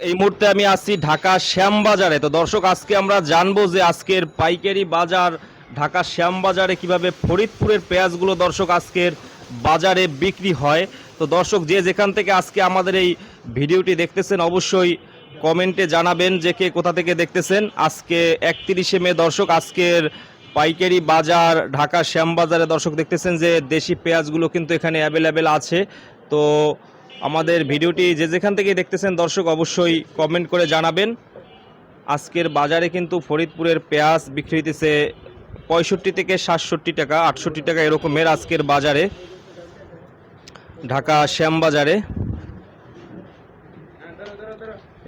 এই মুহূর্তে আমি আছি ঢাকা শ্যামবাজারে। তো দর্শক, আজকে আমরা জানব যে আজকের পাইকারি বাজার ঢাকা শ্যামবাজারে কীভাবে ফরিদপুরের পেঁয়াজগুলো দর্শক আজকের বাজারে বিক্রি হয়। তো দর্শক, যে যেখান থেকে আজকে আমাদের এই ভিডিওটি দেখতেছেন, অবশ্যই কমেন্টে জানাবেন যে কে কোথা থেকে দেখতেছেন। আজকে একত্রিশে মে, দর্শক, আজকের পাইকারি বাজার ঢাকা শ্যামবাজারে দর্শক দেখতেছেন যে দেশি পেঁয়াজগুলো কিন্তু এখানে অ্যাভেলেবেল আছে। তো আমাদের ভিডিওটি যে যেখান থেকে দেখতেছেন দর্শক অবশ্যই কমেন্ট করে জানাবেন। আজকের বাজারে কিন্তু ফরিদপুরের পেঁয়াজ বিক্রি হইতেছে পঁয়ষট্টি থেকে সাতষট্টি টাকা, আটষট্টি টাকা এরকমের আজকের বাজারে। ঢাকা শ্যামবাজারে।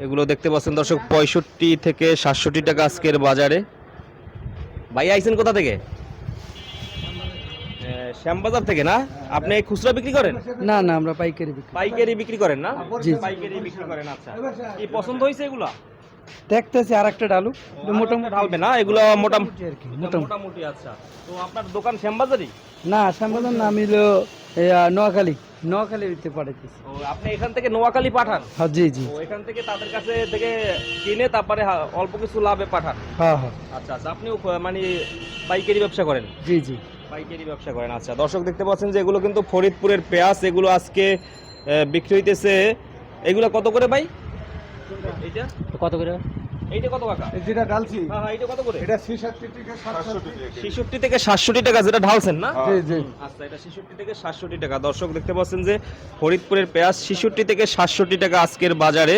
এগুলো দেখতে পাচ্ছেন দর্শক, পঁয়ষট্টি থেকে সাতষট্টি টাকা আজকের বাজারে। ভাই, আইছেন কোথা থেকে? শ্যামবাজার থেকে না? আপনি খুচরা বিক্রি করেন? না না আমরা পাইকারি বিক্রি পাইকারি বিক্রি করেন না? জি। পাইকারি বিক্রি করেন আচ্ছা। কি পছন্দ হয়েছে এগুলা? দেখতেছি আর একটা ডালু মোটামুটি ঢালবে না? এগুলো মোটামুটি আর কি মোটামুটি। আচ্ছা। তো আপনার দোকান শ্যামবাজারই? না শ্যামবাজার নাম হলো এই, আহ, নোয়াখালী নোয়াখালীতে পাঠাইতেছি। ও আপনি এখান থেকে নোয়াখালী পাঠান? হ্যাঁ জি জি। এখান থেকে তাদের কাছে থেকে কিনে তারপরে অল্প কিছু লাভে পাঠান? হ্যাঁ হ্যাঁ। আচ্ছা আচ্ছা আপনিও মানে পাইকারি ব্যবসা করেন? জি জি। পাইকারি ব্যবসা করেন। আচ্ছা দর্শক দেখতে পাচ্ছেন যে এগুলো কিন্তু ফরিদপুরের পেঁয়াজ এগুলো আজকে বিক্রি হইতেছে। এগুলো কত করে ভাই? এইটা? কত করে? এইটা কত টাকা যেটা ডালছি হ্যাঁ হ্যাঁ এইটা কত করে? এটা ছিষট্টি থেকে সাতষট্টি। ছেষট্টি থেকে সাতষট্টি টাকা যেটা ঢালছেন না? জি জি। আচ্ছা এটা ছেষট্টি থেকে সাতষট্টি টাকা। দর্শক দেখতে পাচ্ছেন যে ফরিদপুরের পেঁয়াজ ছেষট্টি থেকে সাতষট্টি টাকা আজকের বাজারে।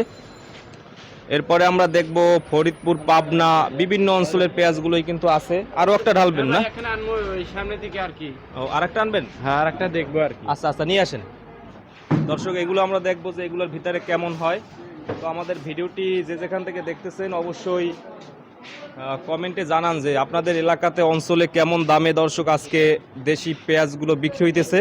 এরপরে আমরা দেখব ফরিদপুর পাবনা বিভিন্ন অঞ্চলের পেঁয়াজগুলোই কিন্তু আছে। আরও একটা ঢালবেন না? এখানে আনব ওই সামনের দিকে আর কি। ও আর একটা আনবেন? হ্যাঁ আর একটা দেখব আর কি। আচ্ছা আচ্ছা নিয়ে আসেন। দর্শক এগুলো আমরা দেখব যে এগুলোর ভিতরে কেমন হয়। তো আমাদের ভিডিওটি যে যেখান থেকে দেখতেছেন অবশ্যই কমেন্টে জানান যে আপনাদের এলাকাতে অঞ্চলে কেমন দামে দর্শক আজকে দেশি পেঁয়াজগুলো বিক্রি হইতেছে।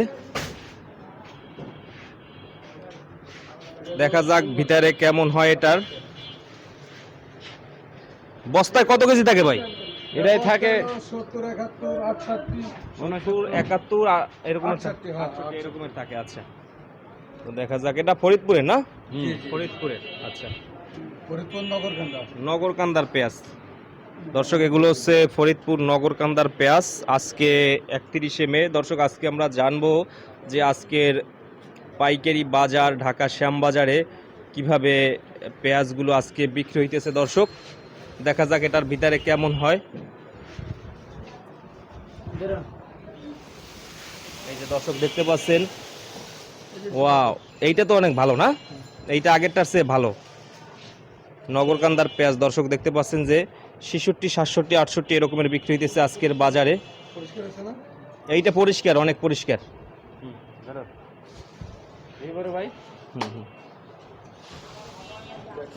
দেখা যাক ভিতরে কেমন হয় এটার। বস্তায় কত কেজি থাকে ভাই? এটাই থাকে একাত্তর উনসত্তর একাত্তর এরকম আটষট্টি, হ্যাঁ, এরকমের থাকে আচ্ছা। তো দেখা যাক এটা ফরিদপুরে না? ফরিদপুরে আচ্ছা। ফরিদপুর নগর কেন্দ্র নগরকান্দার পেঁয়াজ। দর্শক এগুলো হচ্ছে ফরিদপুর নগরকান্দার পেঁয়াজ। আজকে একত্রিশে মে। দর্শক আজকে আমরা জানব যে আজকের পাইকারি বাজার ঢাকা শ্যামবাজারে কীভাবে পেঁয়াজগুলো আজকে বিক্রি হইতেছে। দর্শক দেখা যাক এটার ভিতরে কেমন হয়। এই যে দর্শক দেখতে পাচ্ছেন। ওয়াও এইটা তো অনেক ভালো না? এইটা আগেরটার চেয়ে ভালো। নগরকান্দার পেঁয়াজ দর্শক দেখতে পাচ্ছেন যে ছেষট্টি সাতষট্টি আটষট্টি এরকমের বিক্রি হইতেছে আজকের বাজারে। এইটা পরিষ্কার অনেক পরিষ্কার। ভাই। হুম, হুম।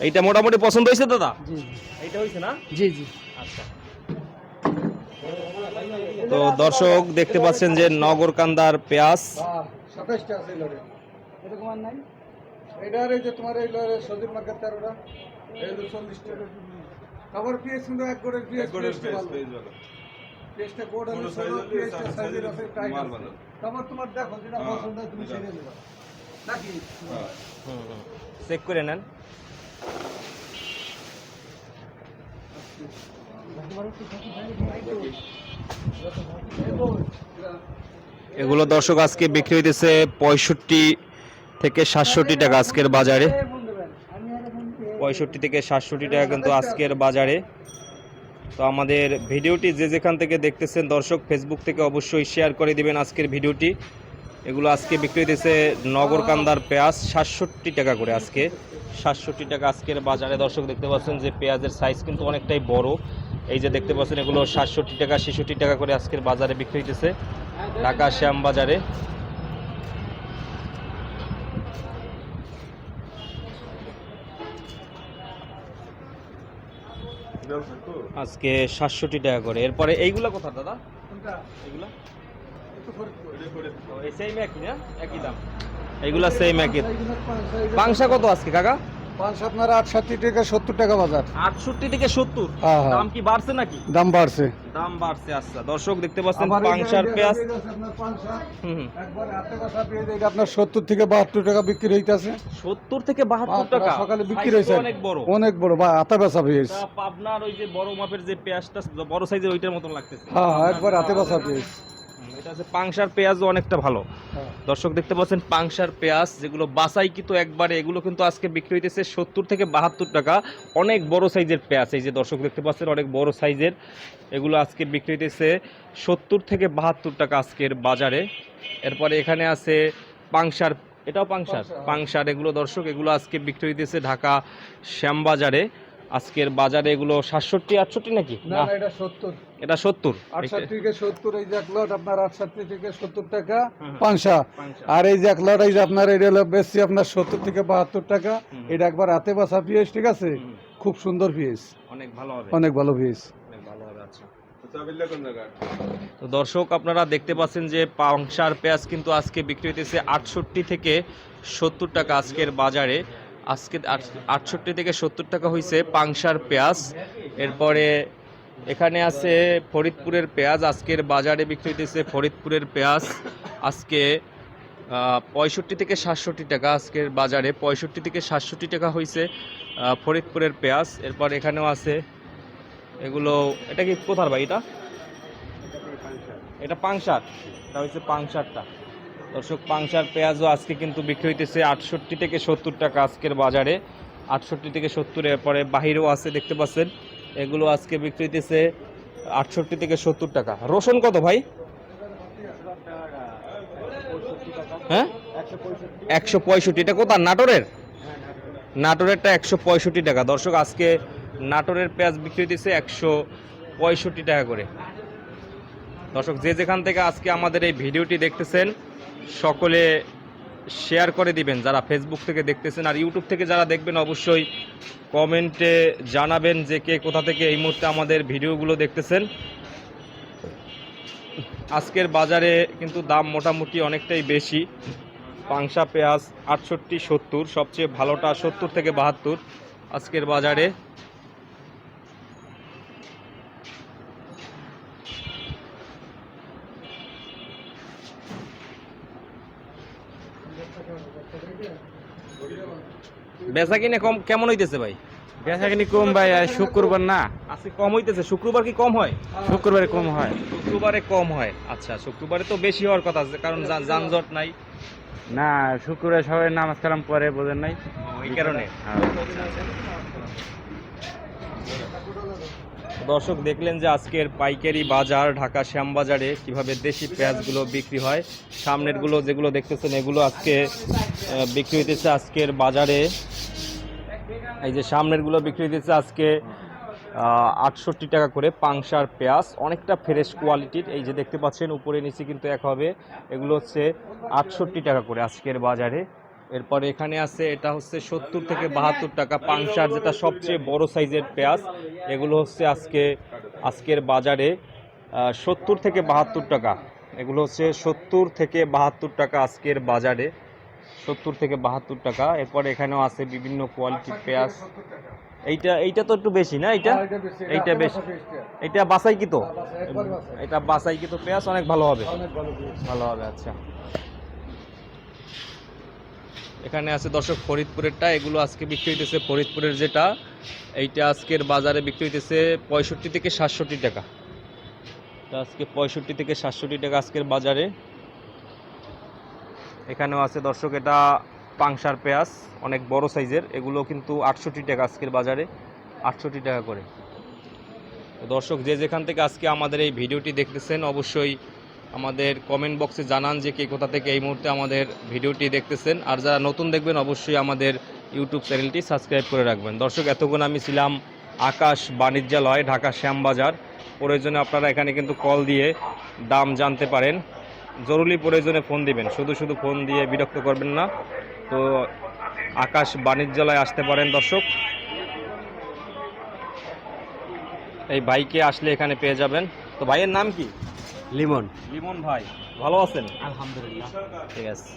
এইটা মোটামুটি পছন্দ হয়েছে দাদা জি এইটা হয়েছে না? জি জি। আচ্ছা। তো দর্শক দেখতে পাচ্ছেন যে নগরকান্দার পেঁয়াজ। হ্যাঁ সাতাইশটা আছে লড়ে। এরকম আর নাই? এটার এই যে তোমার এই লড়ে সজিব মার্কেট তেরোটা এই যে চল্লিশটা। আবার পিএস কিন্তু এক করে পিএস পিএসটা ভালো। পিএসটা ষোলো পিএসটা সাইজের আছে টাইট আছে তোমার দেখো যেটা পছন্দ তুমি ছেড়ে দেবা। নাকি? চেক করে নেন। এগুলো দর্শক আজকে বিক্রি হইতেছে পঁয়ষট্টি থেকে সাতষট্টি টাকা আজকের বাজারে। পঁয়ষট্টি থেকে সাতষট্টি টাকা কিন্তু আজকের বাজারে। তো আমাদের ভিডিওটি যে যেখান থেকে দেখতেছেন দর্শক ফেসবুক থেকে অবশ্যই শেয়ার করে দিবেন আজকের ভিডিওটি। এগুলো আজকে বিক্রি হইতেছে নগরকান্দার পেঁয়াজ, সাতষট্টি টাকা করে আজকে। সাতষট্টি টাকা আজকের বাজারে। দর্শক দেখতে পাচ্ছেন যে পেঁয়াজের সাইজ কিন্তু অনেকটাই বড়। এই যে দেখতে পাচ্ছেন এগুলো সাতষট্টি টাকা, ছেষট্টি টাকা করে আজকের বাজারে বিক্রি হইতেছে ঢাকা শ্যাম বাজারে। আজকে সাতষট্টি টাকা করে। এরপরে এইগুলা কোথা দাদা? এইগুলা? সেম একই। পাংশা কত আজকে কাকা? পাঁচ আপনার আটষট্টি থেকে সত্তর টাকা বাজার। আটষট্টি থেকে সত্তর? হ্যাঁ, হ্যাঁ। দাম কি বাড়ছে নাকি? দাম বাড়ছে। দাম বাড়ছে আচ্ছা। দর্শক দেখতে পাচ্ছেন পাংশার পেঁয়াজ। আপনার পাংশা, আপনার সত্তর থেকে বাহাত্তর টাকা বিক্রি হইতেছে। সত্তর থেকে বাহাত্তর টাকা? সকালে বিক্রি হয়েছে অনেক বড়। অনেক বড় বা হাতে বেচা পেঁয়াজ। তা পাবনার ওই যে বড় মাপের যে পেঁয়াজটা বড় সাইজের ওইটার মতন লাগতেছে। হ্যাঁ হ্যাঁ একবার হাতে বেচা হুম, এটা পাংশার পেঁয়াজও অনেকটা ভালো। হ্যাঁ। দর্শক দেখতে পাচ্ছেন পাংশার পেঁয়াজ যেগুলো বাসাই কিন্তু একবারে এগুলো কিন্তু আজকে বিক্রি হইতেছে সত্তর থেকে বাহাত্তর টাকা। অনেক বড় সাইজের পেঁয়াজ এই যে দর্শক দেখতে পাচ্ছেন অনেক বড় সাইজের। এগুলো আজকে বিক্রি হইতেছে সত্তর থেকে বাহাত্তর টাকা আজকের বাজারে। এরপরে এখানে আছে পাংশার এটাও পাংশার? পাংশা। পাংশার এগুলো দর্শক এগুলো আজকে বিক্রি হইতেছে ঢাকা শ্যামবাজারে আজকের বাজারে এগুলো সাতষট্টি আটষট্টি নাকি? না এটা সত্তর। এটা সত্তর। আটষট্টি থেকে সত্তর এই যে এক লট আপনার আটষট্টি থেকে সত্তর টাকা। আর এই যে এক লট এই যে আপনার এটা বেশি আপনার সত্তর থেকে বাহাত্তর টাকা। এটা একবার হাতে বাসা পেঁয়াজ ঠিক আছে? খুব সুন্দর পেঁয়াজ অনেক ভালো হবে। অনেক ভালো পেঁয়াজ অনেক ভালো হবে আচ্ছা। তো দর্শক আপনারা দেখতে পাচ্ছেন যে পাংশার পেঁয়াজ কিন্তু আজকে বিক্রি হইতেছে আটষট্টি থেকে সত্তর টাকা আজকের বাজারে। আজকে আটষট্টি থেকে সত্তর টাকা হয়েছে পাংশার পেঁয়াজ। এরপরে এখানে আছে ফরিদপুরের পেঁয়াজ। আজকের বাজারে বিক্রি হইতেছে ফরিদপুরের পেঁয়াজ। আজকে পঁয়ষট্টি থেকে সাতষট্টি টাকা আজকের বাজারে। পঁয়ষট্টি থেকে সাতষট্টি টাকা হয়েছে ফরিদপুরের পেঁয়াজ। এরপর এখানেও আছে, এগুলো, এটা কি কোথার ভাই এটা? এটা পাংশার। এটা হচ্ছে পাংশারটা। দর্শক, পাংশার পেঁয়াজও আজকে কিন্তু বিক্রি হইতেছে আটষট্টি থেকে সত্তর টাকা আজকের বাজারে। আটষট্টি থেকে সত্তর, এরপরে বাহিরেও আছে, দেখতে পাচ্ছেন। এগুলো আজকে বিক্রি হইতেছে আটষট্টি থেকে সত্তর টাকা। রসুন কত ভাই? হ্যাঁ? একশো পঁয়ষট্টি। এটা কোথার? নাটোরের? নাটোরেরটা একশো পঁয়ষট্টি টাকা। দর্শক, আজকে নাটোরের পেঁয়াজ বিক্রি হইতেছে একশো পঁয়ষট্টি টাকা করে। দর্শক, যে যেখান থেকে আজকে আমাদের এই ভিডিওটি দেখতেছেন সকলে শেয়ার করে দিবেন, যারা ফেসবুক থেকে দেখতেছেন আর ইউটিউব থেকে যারা দেখবেন অবশ্যই কমেন্টে জানাবেন যে কে কোথা থেকে এই মুহূর্তে আমাদের ভিডিওগুলো দেখতেছেন। আজকের বাজারে কিন্তু দাম মোটামুটি অনেকটাই বেশি। পাংশা পেঁয়াজ আটষট্টি সত্তর, সবচেয়ে ভালোটা সত্তর থেকে বাহাত্তর আজকের বাজারে। বেচা কিনে কম কেমন হইতেছে ভাই? বেচা কিনি কম ভাই শুক্রবার না। আজকে কম হইতেছে। শুক্রবার কি কম হয়? শুক্রবারে কম হয়। শুক্রবারে কম হয়। আচ্ছা শুক্রবারে তো বেশি হওয়ার কথা কারণ যানজট নাই। না শুক্রবার সবাই নামাজ কালাম পরে বোঝেন নাই? এই কারণে? হ্যাঁ। দর্শক দেখলেন যে আজকের পাইকারি বাজার ঢাকা শ্যামবাজারে কীভাবে দেশি পেঁয়াজগুলো বিক্রি হয়। সামনেরগুলো যেগুলো দেখতেছেন এগুলো আজকে বিক্রি হইতেছে আজকের বাজারে। এই যে সামনেরগুলো বিক্রি হইতেছে আজকে আটষট্টি টাকা করে পাংশার পেঁয়াজ। অনেকটা ফ্রেশ কোয়ালিটির। এই যে দেখতে পাচ্ছেন, উপরে নিচে কিন্তু এক হবে। এগুলো হচ্ছে আটষট্টি টাকা করে আজকের বাজারে। এরপরে এখানে আছে, এটা হচ্ছে সত্তর থেকে বাহাত্তর টাকা পাংশার যেটা সবচেয়ে বড় সাইজের পেঁয়াজ। এগুলো হচ্ছে আজকে, আজকের বাজারে সত্তর থেকে বাহাত্তর টাকা। এগুলো হচ্ছে সত্তর থেকে বাহাত্তর টাকা আজকের বাজারে। সত্তর থেকে বাহাত্তর টাকা। এরপরে এখানেও আছে বিভিন্ন কোয়ালিটির পেঁয়াজ। এইটা এইটা তো একটু বেশি না এইটা? বেশি, এইটা বেশি। এটা বাসাই কি তো? হ্যাঁ। এটা বাসাই কি তো পেঁয়াজ? অনেক ভালো হবে। ভালো ভালো হবে আচ্ছা। এখানে আছে দর্শক ফরিদপুরেরটা। এগুলো আজকে বিক্রি হইতেছে ফরিদপুরের যেটা। এইটা আজকের বাজারে বিক্রি হইতেছে পঁয়ষট্টি থেকে সাতষট্টি টাকা। এটা আজকে পঁয়ষট্টি থেকে সাতষট্টি টাকা আজকের বাজারে। এখানেও আছে, দর্শক, এটা পাংশার পেঁয়াজ, অনেক বড় সাইজের। এগুলো কিন্তু আটষট্টি টাকা আজকের বাজারে, আটষট্টি টাকা করে। দর্শক, যে যেখান থেকে আজকে আমাদের এই ভিডিওটি দেখতেছেন, অবশ্যই আমাদের কমেন্ট বক্সে জানান যে কে কোথা থেকে এই মুহূর্তে আমাদের ভিডিওটি দেখতেছেন। আর যারা নতুন দেখবেন, অবশ্যই আমাদের ইউটিউব চ্যানেলটি সাবস্ক্রাইব করে রাখবেন। দর্শক, এতক্ষণ আমি ছিলাম আকাশ বাণিজ্যালয়, ঢাকা শ্যামবাজার। প্রয়োজনে আপনারা এখানে কিন্তু কল দিয়ে দাম জানতে পারেন। জরুরি প্রয়োজনে ফোন দিবেন। শুধু শুধু ফোন দিয়ে বিরক্ত করবেন না। তো আকাশ বাণিজ্যালয় আসতে পারেন দর্শক। এই বাইকে আসলে এখানে পেয়ে যাবেন। তো ভাইয়ের নাম কি? লিমন। লিমন ভাই ভালো আছেন? আলহামদুলিল্লাহ। ঠিক আছে।